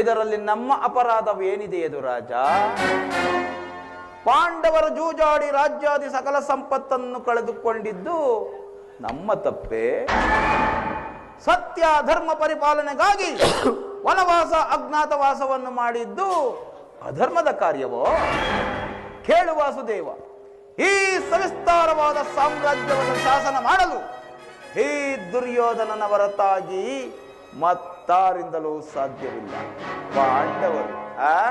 ಇದರಲ್ಲಿ ನಮ್ಮ ಅಪರಾಧವೇನಿದೆ ಎದು ರಾಜ? ಪಾಂಡವರು ಜೂಜಾಡಿ ರಾಜ್ಯಾದಿ ಸಕಲ ಸಂಪತ್ತನ್ನು ಕಳೆದುಕೊಂಡಿದ್ದು ನಮ್ಮ ತಪ್ಪೇ? ಸತ್ಯ ಧರ್ಮ ಪರಿಪಾಲನೆಗಾಗಿ ವನವಾಸ ಅಜ್ಞಾತವಾಸವನ್ನು ಮಾಡಿದ್ದು ಅಧರ್ಮದ ಕಾರ್ಯವೋ? ಕೇಳು ವಾಸುದೇವ, ಈ ಸವಿಸ್ತಾರವಾದ ಸಾಮ್ರಾಜ್ಯವನ್ನು ಶಾಸನ ಮಾಡಲು ಈ ದುರ್ಯೋಧನನ ಹೊರತಾಗಿ ಮತ್ತಾರಿಂದಲೂ ಸಾಧ್ಯವಿಲ್ಲ. ಪಾಂಡವರು ಆ?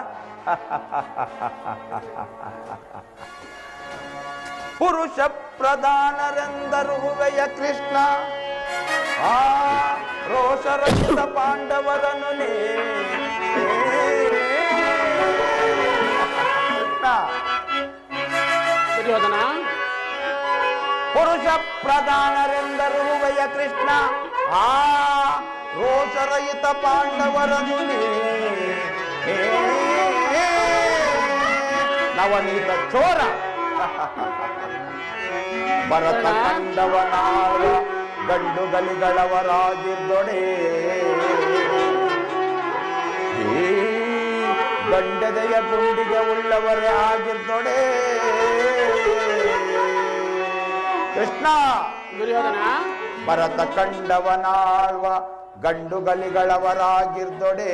ಪುರುಷ ಪ್ರಧಾನರೆಂದರುವೆಯ ಕೃಷ್ಣ. ಆ ರೋಷರಕ್ಷಿತ ಪಾಂಡವರನ್ನು ನೇ ದುರ್ಯೋಧನ. ಪುರುಷ ಪ್ರಧಾನರೆಂದರುವೆಯ ಕೃಷ್ಣ. ಆ ರೋಷರಹಿತ ಪಾಂಡವರನು ನವನೀತ ಚೋರ ಭರತ ಕಂಡವನಾಳ ಗಂಡು ಗಲಿಗಳವರಾಗಿದ್ದೊಡೆ. ಗಂಡದೆಯ ಗುಂಡಿಗೆ ಉಳ್ಳವರೇ ಆಗಿದ್ದೊಡೆ. ಕೃಷ್ಣ. ಭರತ ಕಂಡವನಾಳ್ವ ಗಂಡು ಗಲಿಗಳವರಾಗಿರ್ದೊಡೆ.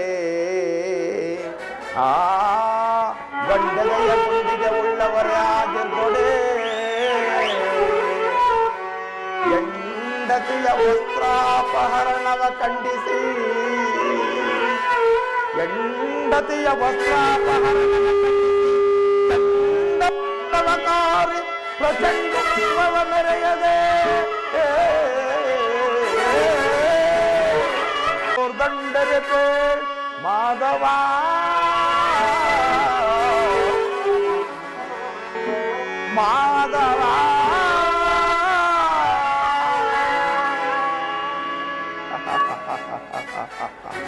ಆ ಗಂಡನೆಯ ಗುಂಡಿಗೆ ಉಳ್ಳವರೇ ಆಗಿರ್ದೊಡೆ. ವಸ್ತ್ರಾಪಹರಣವ ಖಂಡಿಸಿ. ಹೆಂಡತಿಯ ವಸ್ತ್ರಾಪಹರಣವ ಖಂಡಿಸಿ. ಪ್ರಚಂಡ ಮೆರೆಯದೆ करके माधवा। माधवा।